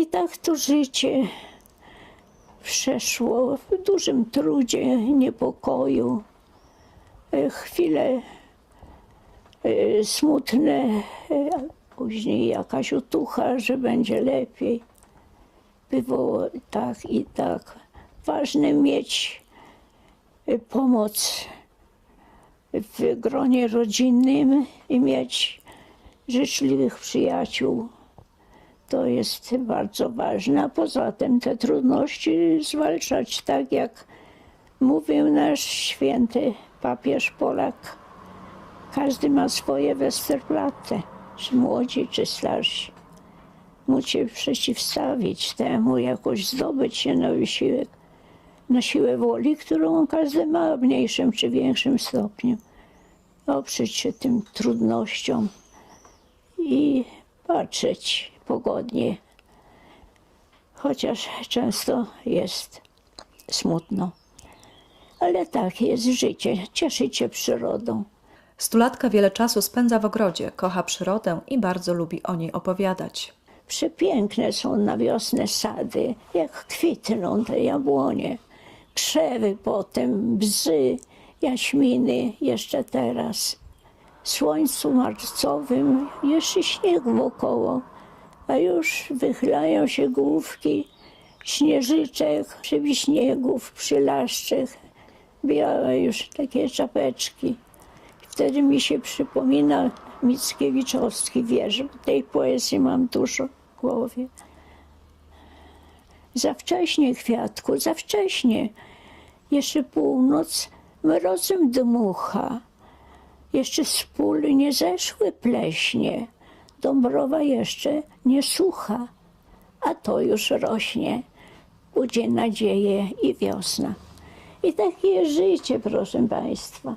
I tak to życie przeszło w dużym trudzie, niepokoju. E, Chwile e, smutne, e, później jakaś otucha, że będzie lepiej. Było tak i tak. Ważne mieć pomoc w gronie rodzinnym i mieć życzliwych przyjaciół. To jest bardzo ważne. A poza tym te trudności zwalczać tak, jak mówił nasz święty papież Polak. Każdy ma swoje Westerplatte, czy młodzi, czy starsi. Musi przeciwstawić temu, jakoś zdobyć się na wysiłek, na siłę woli, którą każdy ma w mniejszym czy większym stopniu. Oprzeć się tym trudnościom i patrzeć pogodnie, chociaż często jest smutno. Ale tak jest życie, cieszyć się przyrodą. Stulatka wiele czasu spędza w ogrodzie, kocha przyrodę i bardzo lubi o niej opowiadać. Przepiękne są na wiosnę sady, jak kwitną te jabłonie, krzewy potem, bzy, jaśminy jeszcze teraz. Słońcu marcowym jeszcze śnieg wokoło, a już wychylają się główki śnieżyczek, przywiśniegów, przylaszczych, białe już takie czapeczki. Wtedy mi się przypomina Mickiewiczowski wiersz, tej poezji mam dużo w głowie. Za wcześnie, kwiatku, za wcześnie. Jeszcze północ mrozem dmucha. Jeszcze z pól nie zeszły pleśnie. Dąbrowa jeszcze nie sucha, a to już rośnie. Budzie nadzieję i wiosna. I takie życie, proszę Państwa.